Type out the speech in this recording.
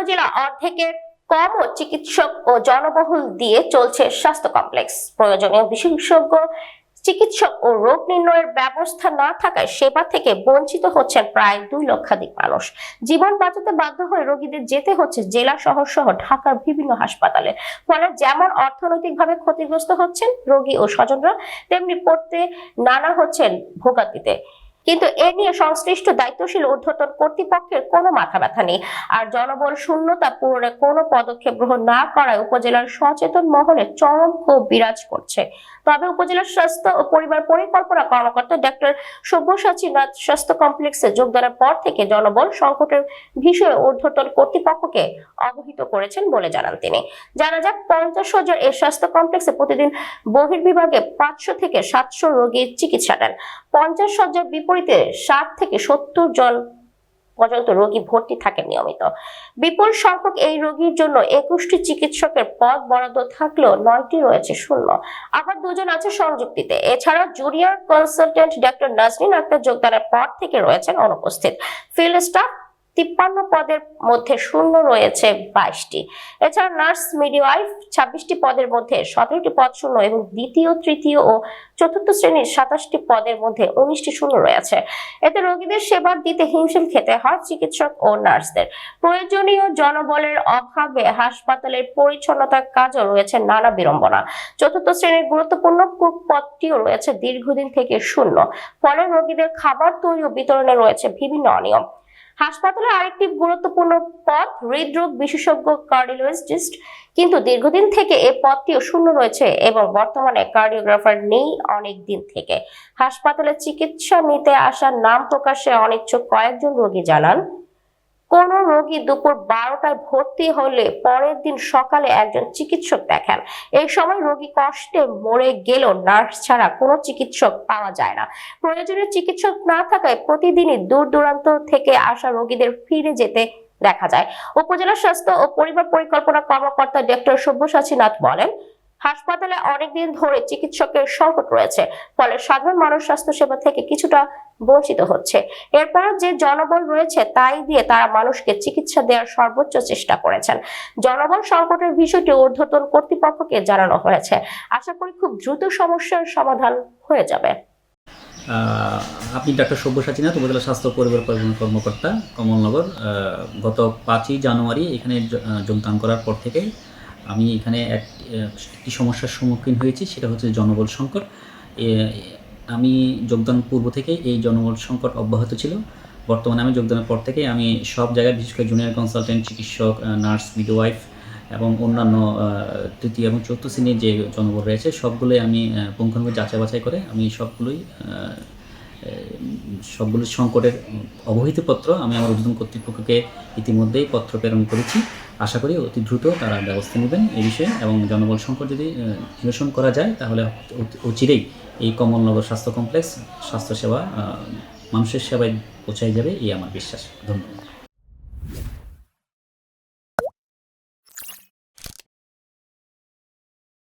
উপজেলা অর্ধেকের কম চিকিৎসক ও জনবহুল দিয়ে চলছে স্বাস্থ্য কমপ্লেক্স। প্রয়োজনীয় বিশেষজ্ঞ, চিকিৎসক ও রোগ নির্ণয়ের ব্যবস্থা না থাকায় সেবা থেকে বঞ্চিত হচ্ছেন প্রায় দুই লক্ষাধিক মানুষ। জীবন বাঁচাতে বাধ্য হয়ে রোগীদের যেতে হচ্ছে জেলা শহর সহ ঢাকার বিভিন্ন হাসপাতালে। ফলে যেমন অর্থনৈতিকভাবে ক্ষতিগ্রস্ত হচ্ছেন রোগী ও স্বজনরা, তেমনি পড়তে নানা হচ্ছেন ভোগান্তিতে। কিন্তু এ নিয়ে সংশ্লিষ্ট দায়িত্বশীল ঊর্ধ্বতন কর্তৃপক্ষের কোনো মাথা ব্যথা নেই। আর জনবল শূন্যতা পূরণে কোনো পদক্ষেপ গ্রহণ না করায় উপজেলার সচেতন মহলে চরম ক্ষোভ বিরাজ করছে। তবে উপজেলার স্বাস্থ্য ও পরিবার পরিকল্পনা কর্মকর্তা ডক্টর সব্যসাচী নাথ স্বাস্থ্য কমপ্লেক্সে যোগদানের পর থেকে জনবল সংকটের বিষয়ে ঊর্ধ্বতন কর্তৃপক্ষকে অবহিত করেছেন বলে জানান তিনি। জানা যাক, পঞ্চাশ হাজার এই স্বাস্থ্য কমপ্লেক্সে প্রতিদিন বহির্বিভাগে পাঁচশো থেকে সাতশো রোগীর চিকিৎসা নেন। পঞ্চাশ শয্যার বিপরীতে ষাট থেকে সত্তর জন পর্যন্ত রোগী ভর্তি থাকেন নিয়মিত। বিপুল সংখ্যক এই রোগীর জন্য একুশটি চিকিৎসকের পদ বরাদ্দ থাকলেও নয়টি রয়েছে শূন্য। আবার দুজন আছে সংযুক্তিতে। এছাড়া junior consultant doctor Nazrin Akter যোগদানের পর থেকে রয়েছেন অনুপস্থিত। ফিল্ড স্টাফ তিপ্পান্ন পদের মধ্যে শূন্য রয়েছে বাইশটি। এছাড়া নার্স মিডিওয়াইফ ছাব্বিশটি পদের মধ্যে সতেরোটি পদ শূন্য এবং দ্বিতীয়, তৃতীয় ও চতুর্থ শ্রেণির সাতাশটি পদের মধ্যে উনিশটি শূন্য রয়েছে। এতে রোগীদের সেবা দিতে হিমশিম খেতে হয় চিকিৎসক ও নার্সদের। প্রয়োজনীয় জনবলের অভাবে হাসপাতালের পরিচ্ছন্নতার কাজও রয়েছে নানা বিড়ম্বনা। চতুর্থ শ্রেণির গুরুত্বপূর্ণ পদটিও রয়েছে দীর্ঘদিন থেকে শূন্য। ফলে রোগীদের খাবার তৈরি ও বিতরণে রয়েছে বিভিন্ন অনিয়ম। হাসপাতালে আরেকটি গুরুত্বপূর্ণ পদ হৃদরোগ বিশেষজ্ঞ কার্ডিওলজিস্ট। কিন্তু দীর্ঘদিন থেকে এ পদটিও শূন্য রয়েছে এবং বর্তমানে কার্ডিওগ্রাফার নেই অনেক দিন থেকে। হাসপাতালে চিকিৎসা নিতে আসার নাম প্রকাশে অনিচ্ছুক কয়েকজন রোগী জানান। কোন রোগী দুপুর বারোটায় ভর্তি হলে পরের দিন সকালে একজন চিকিৎসক দেখান। এই সময় রোগী কষ্টে মরে গেলেও নার্স ছাড়া কোনো চিকিৎসক পাওয়া যায় না। প্রয়োজনীয় চিকিৎসক না থাকায় প্রতিদিনই দূর দূরান্ত থেকে আসা রোগীদের ফিরে যেতে দেখা যায়। উপজেলা স্বাস্থ্য ও পরিবার পরিকল্পনা কর্মকর্তা ডক্টর সব্যসাচী নাথ বলেন হাসপাতালে অনেকদিন ধরে চিকিৎসকের সংকট রয়েছে, ফলে সাধারণ মানুষ স্বাস্থ্য সেবা থেকে কিছুটা বঞ্চিত হচ্ছে। এরপর যে জনবল রয়েছে তাই দিয়ে তারা মানুষকে চিকিৎসা দেওয়ার সর্বোচ্চ চেষ্টা করেছেন। জনবল সংকটের বিষয়টি ঊর্ধ্বতন কর্তৃপক্ষকে জানানো হয়েছে। আশা করি খুব দ্রুত সমস্যার সমাধান হয়ে যাবে। আপনি ডাক্তার সব্যসাচীনাথ উপজেলা স্বাস্থ্য পরিবার কর্মকর্তা, কমলনগর। গত পাঁচই জানুয়ারি এখানে যোগদান করার পর থেকে আমি এখানে এক একটি সমস্যার সম্মুখীন হয়েছি, সেটা হচ্ছে জনবল সংকট। আমি যোগদান পূর্ব থেকে এই জনবল সংকট অব্যাহত ছিল। বর্তমানে আমি যোগদানের পর থেকে আমি সব জায়গায়, বিশেষ করে জুনিয়র কনসালটেন্ট চিকিৎসক নার্স মিডওয়াইফ এবং অন্যান্য তৃতীয় এবং চতুর্থ শ্রেণির যে জনবল রয়েছে, সবগুলোই আমি পুঙ্খানুপুঙ্খ যাচাই বাছাই করে আমি সবগুলোই সবগুলো সংকটের অবহিতপত্র আমি আমার উদ্বোধন কর্তৃপক্ষকে ইতিমধ্যেই পত্র প্রেরণ করেছি। আশা করি অতি দ্রুত তারা ব্যবস্থা নেবেন এই বিষয়ে এবং জনবল সংকট যদি নিরসন করা যায়, তাহলে অচিরেই এই কমলনগর স্বাস্থ্য কমপ্লেক্স স্বাস্থ্যসেবা মানুষের সেবায় পৌঁছাই যাবে, এই আমার বিশ্বাস। ধন্যবাদ।